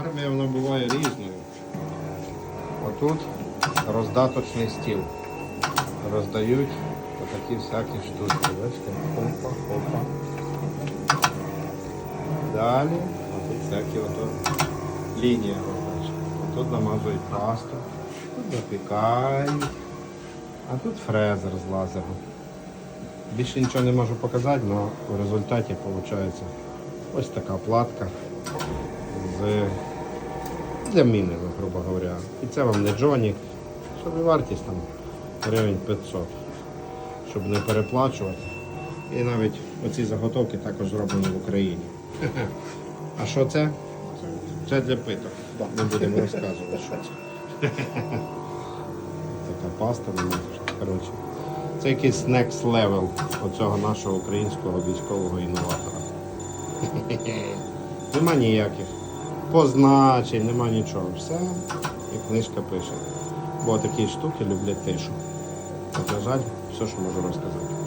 Армія вона буває різною. Отут роздаточний стіл. Роздають отакі всякі штуки. Бачите? Хопа. Далі, отут всякі ото лінії. Тут намазують пасту, тут запікають, а тут фрезер з лазером. Більше нічого не можу показати, але в результаті виходить ось така платка з для міни, грубо говоря. І це вам не Джонік, щоб вартість там гривень 500, щоб не переплачувати. І навіть оці заготовки також зроблені в Україні. А що це? Це для питок. Не будемо розказувати, що це. Така паста. Коротше. Це якийсь next level оцього нашого українського військового інноватора. Нема ніяких позначень, нема нічого. Все, і книжка пише. Бо такі штуки люблять тишу. От, на жаль, все, що можу розказати.